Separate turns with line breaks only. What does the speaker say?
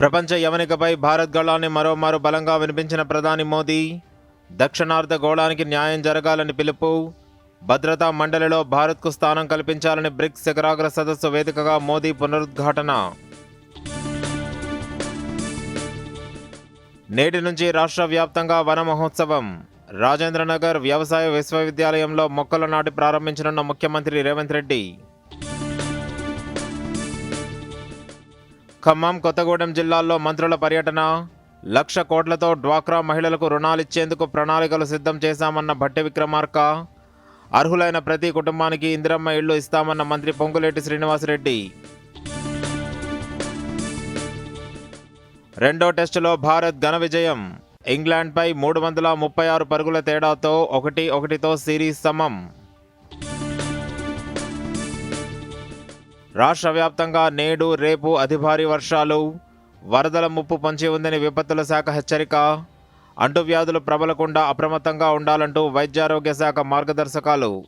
ప్రపంచ యవనికపై భారత్ గళాన్ని మరోమారు బలంగా వినిపించిన ప్రధాని మోదీ దక్షిణార్ధ గోళానికి న్యాయం జరగాలని పిలుపు భద్రతా మండలిలో భారత్కు స్థానం కల్పించాలని బ్రిక్స్ శిఖరాగ్ర సదస్సు వేదికగా మోదీ పునరుద్ఘాటన. నేటి నుంచి రాష్ట్ర వ్యాప్తంగా వన మహోత్సవం. రాజేంద్రనగర్ వ్యవసాయ విశ్వవిద్యాలయంలో మొక్కలు నాటి ప్రారంభించనున్న ముఖ్యమంత్రి రేవంత్ రెడ్డి. ఖమ్మం కొత్తగూడెం జిల్లాల్లో మంత్రుల పర్యటన. లక్ష కోట్లతో డ్వాక్రా మహిళలకు రుణాలిచ్చేందుకు ప్రణాళికలు సిద్ధం చేశామన్న భట్టి విక్రమార్క. అర్హులైన ప్రతి కుటుంబానికి ఇందిరమ్మ ఇళ్ళు ఇస్తామన్న మంత్రి పొంగులేటి శ్రీనివాసరెడ్డి. రెండో టెస్టులో భారత్ ఘన విజయం. ఇంగ్లాండ్పై మూడు వందల ముప్పై ఆరు పరుగుల తేడాతో ఒకటి ఒకటితో సిరీస్ సమం. రాష్ట్ర వ్యాప్తంగా నేడు రేపు అతి భారీ వర్షాలు వరదల ముప్పు పొంచి ఉందని విపత్తుల శాఖ హెచ్చరిక. అంటువ్యాధులు ప్రబలకుండా అప్రమత్తంగా ఉండాలంటూ వైద్యారోగ్య శాఖ మార్గదర్శకాలు.